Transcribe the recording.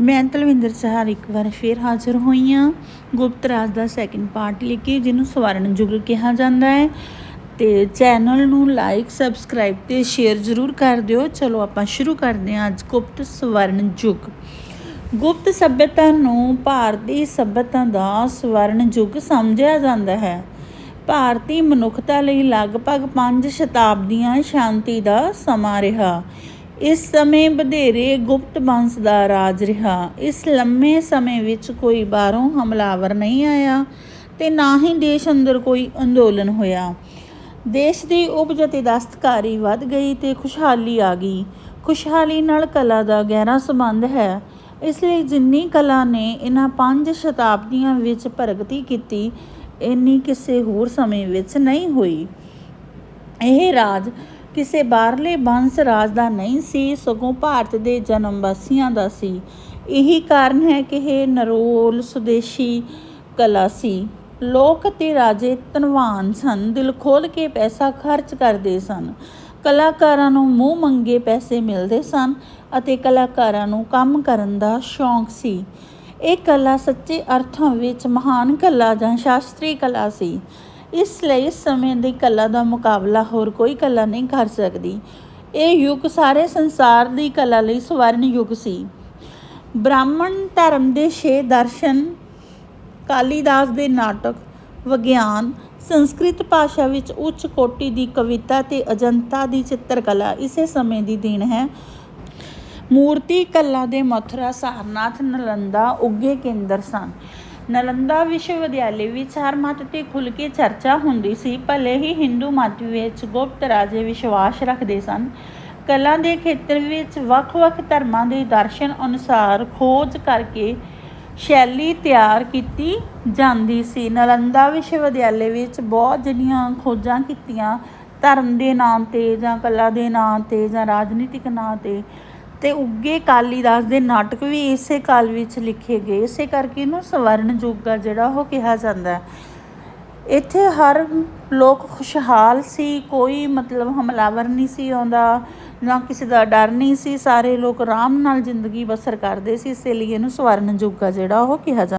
ਮੈਂ ਤਲਵਿੰਦਰ ਸਹਾਰ ਇੱਕ ਵਾਰ ਫੇਰ ਹਾਜ਼ਰ ਹੋਈ ਹਾਂ ਗੁਪਤ ਰਾਜ ਦਾ ਸੈਕਿੰਡ ਪਾਰਟ ਲੈ ਕੇ, ਜਿਹਨੂੰ ਸਵਰਨ ਯੁੱਗ ਕਿਹਾ ਜਾਂਦਾ ਹੈ। ਤੇ ਚੈਨਲ ਨੂੰ ਲਾਈਕ ਸਬਸਕ੍ਰਾਈਬ ਤੇ ਸ਼ੇਅਰ ਜ਼ਰੂਰ ਕਰ ਦਿਓ। ਚਲੋ ਆਪਾਂ ਸ਼ੁਰੂ ਕਰਦੇ ਹਾਂ ਅੱਜ ਗੁਪਤ ਸਵਰਨ ਯੁੱਗ ਗੁਪਤ ਸਭਿਅਤਾ ਨੂੰ ਭਾਰਤੀ ਸਭਿਅਤਾ ਦਾ ਸਵਰਨ ਯੁੱਗ ਸਮਝਿਆ ਜਾਂਦਾ ਹੈ। ਭਾਰਤੀ ਮਨੁੱਖਤਾ ਲਈ ਲਗਭਗ 5 ਸ਼ਤਾਬਦੀਆਂ ਸ਼ਾਂਤੀ ਦਾ ਸਮਾਂ ਰਿਹਾ। ਇਸ ਸਮੇਂ ਵਧੇਰੇ ਗੁਪਤ ਬੰਸ ਦਾ ਰਾਜ ਰਿਹਾ। ਇਸ ਲੰਮੇ ਸਮੇਂ ਵਿੱਚ ਕੋਈ ਬਾਹਰੋਂ ਹਮਲਾਵਰ ਨਹੀਂ ਆਇਆ ਤੇ ਨਾ ਹੀ ਦੇਸ਼ ਅੰਦਰ ਕੋਈ ਅੰਦੋਲਨ ਹੋਇਆ। ਦੇਸ਼ ਦੀ ਉਪਜ ਅਤੇ ਦਸਤਕਾਰੀ ਵੱਧ ਗਈ ਤੇ ਖੁਸ਼ਹਾਲੀ ਆ ਗਈ। ਖੁਸ਼ਹਾਲੀ ਨਾਲ ਕਲਾ ਦਾ ਗਹਿਰਾ ਸੰਬੰਧ ਹੈ। ਇਸ ਲਈ ਜਿੰਨੀ ਕਲਾ ਨੇ ਇਹਨਾਂ ਪੰਜ ਸ਼ਤਾਬਦੀਆਂ ਵਿੱਚ ਪ੍ਰਗਤੀ ਕੀਤੀ, ਇੰਨੀ ਕਿਸੇ ਹੋਰ ਸਮੇਂ ਵਿੱਚ ਨਹੀਂ ਹੋਈ। ਇਹ ਰਾਜ ਕਿਸੇ ਬਾਹਰਲੇ ਬੰਸ ਰਾਜ ਦਾ ਨਹੀਂ ਸੀ, ਸਗੋਂ ਭਾਰਤ ਦੇ ਜਨਮ ਵਾਸੀਆਂ ਦਾ ਸੀ। ਇਹੀ ਕਾਰਨ ਹੈ ਕਿ ਇਹ ਨਰੋਲ ਸੁਦੇਸ਼ੀ ਕਲਾ ਸੀ। ਲੋਕ ਤੇ ਰਾਜੇ ਧਨਵਾਨ ਸਨ, ਦਿਲ ਖੋਲ ਕੇ ਪੈਸਾ ਖਰਚ ਕਰਦੇ ਸਨ। ਕਲਾਕਾਰਾਂ ਨੂੰ ਮੂੰਹ ਮੰਗੇ ਪੈਸੇ ਮਿਲਦੇ ਸਨ ਅਤੇ ਕਲਾਕਾਰਾਂ ਨੂੰ ਕੰਮ ਕਰਨ ਦਾ ਸ਼ੌਂਕ ਸੀ। ਇਹ ਕਲਾ ਸੱਚੇ ਅਰਥਾਂ ਵਿੱਚ ਮਹਾਨ ਕਲਾ ਜਾਂ ਸ਼ਾਸਤਰੀ ਕਲਾ ਸੀ। ਇਸ ਲਈ ਸਮੇਂ ਦੀ ਕਲਾ ਦਾ ਮੁਕਾਬਲਾ ਹੋਰ ਕੋਈ ਕਲਾ ਨਹੀਂ ਕਰ ਸਕਦੀ। ਇਹ ਯੁੱਗ ਸਾਰੇ ਸੰਸਾਰ ਦੀ ਕਲਾ ਲਈ ਸਵਰਨ ਯੁੱਗ ਸੀ। ਬ੍ਰਾਹਮਣ ਧਰਮ ਦੇ ਛੇ ਦਰਸ਼ਨ, ਕਾਲੀਦਾਸ ਦੇ ਨਾਟਕ, ਵਿਗਿਆਨ, ਸੰਸਕ੍ਰਿਤ ਭਾਸ਼ਾ ਵਿੱਚ ਉੱਚ ਕੋਟੀ ਦੀ ਕਵਿਤਾ ਤੇ ਅਜੰਤਾ ਦੀ ਚਿੱਤਰਕਲਾ ਇਸੇ ਸਮੇਂ ਦੀ ਦੇਣ ਹੈ। ਮੂਰਤੀ ਕਲਾ ਦੇ ਮਥੁਰਾ, ਸਾਰਨਾਥ, ਨਲੰਦਾ ਉੱਗੇ ਕੇਂਦਰ ਸਨ। ਨਲੰਦਾ ਵਿਸ਼ਵ ਵਿਦਿਆਲੇ ਵਿੱਚ ਹਰ ਮਤ ਤੇ ਖੁੱਲ੍ਹ ਕੇ ਚਰਚਾ ਹੁੰਦੀ ਸੀ, ਭਲੇ ਹੀ ਹਿੰਦੂ ਮਤ ਵਿੱਚ ਗੁਪਤ ਰਾਜੇ ਵਿਸ਼ਵਾਸ ਰੱਖਦੇ ਸਨ। ਕਲਾ ਦੇ ਖੇਤਰ ਵਿੱਚ ਵੱਖ-ਵੱਖ ਧਰਮਾਂ ਦੇ ਦਰਸ਼ਨ ਅਨੁਸਾਰ ਖੋਜ ਕਰਕੇ ਸ਼ੈਲੀ ਤਿਆਰ ਕੀਤੀ ਜਾਂਦੀ ਸੀ। ਨਲੰਦਾ ਵਿਸ਼ਵ ਵਿਦਿਆਲੇ ਵਿੱਚ ਬਹੁਤ ਜਿਹੜੀਆਂ ਖੋਜਾਂ ਕੀਤੀਆਂ, ਧਰਮ ਦੇ ਨਾਂ ਤੇ ਜਾਂ ਕਲਾ ਦੇ ਨਾਂ ਤੇ ਜਾਂ ਰਾਜਨੀਤਿਕ ਨਾਂ ਤੇ ਤੇ ਉੱਗੇ ਕਾਲੀਦਾਸ ਦੇ ਨਾਟਕ ਵੀ ਇਸੇ ਕਾਲ ਵਿੱਚ ਲਿਖੇ ਗਏ। ਇਸੇ ਕਰਕੇ ਇਹਨੂੰ ਸਵਰਨ ਯੁੱਗ ਜਿਹੜਾ ਉਹ ਕਿਹਾ ਜਾਂਦਾ ਹੈ। ਇੱਥੇ ਹਰ ਲੋਕ ਖੁਸ਼ਹਾਲ ਸੀ, ਕੋਈ ਮਤਲਬ ਹਮਲਾਵਰ ਨਹੀਂ ਸੀ ਆਉਂਦਾ, ਨਾ ਕਿਸੇ ਦਾ ਡਰ ਨਹੀਂ ਸੀ। ਸਾਰੇ ਲੋਕ ਆਰਾਮ ਨਾਲ ਜ਼ਿੰਦਗੀ ਬਸਰ ਕਰਦੇ ਸੀ, ਇਸੇ ਲਈ ਇਹਨੂੰ ਸਵਰਨ ਯੁੱਗ ਜਿਹੜਾ ਉਹ ਕਿਹਾ ਜਾਂਦਾ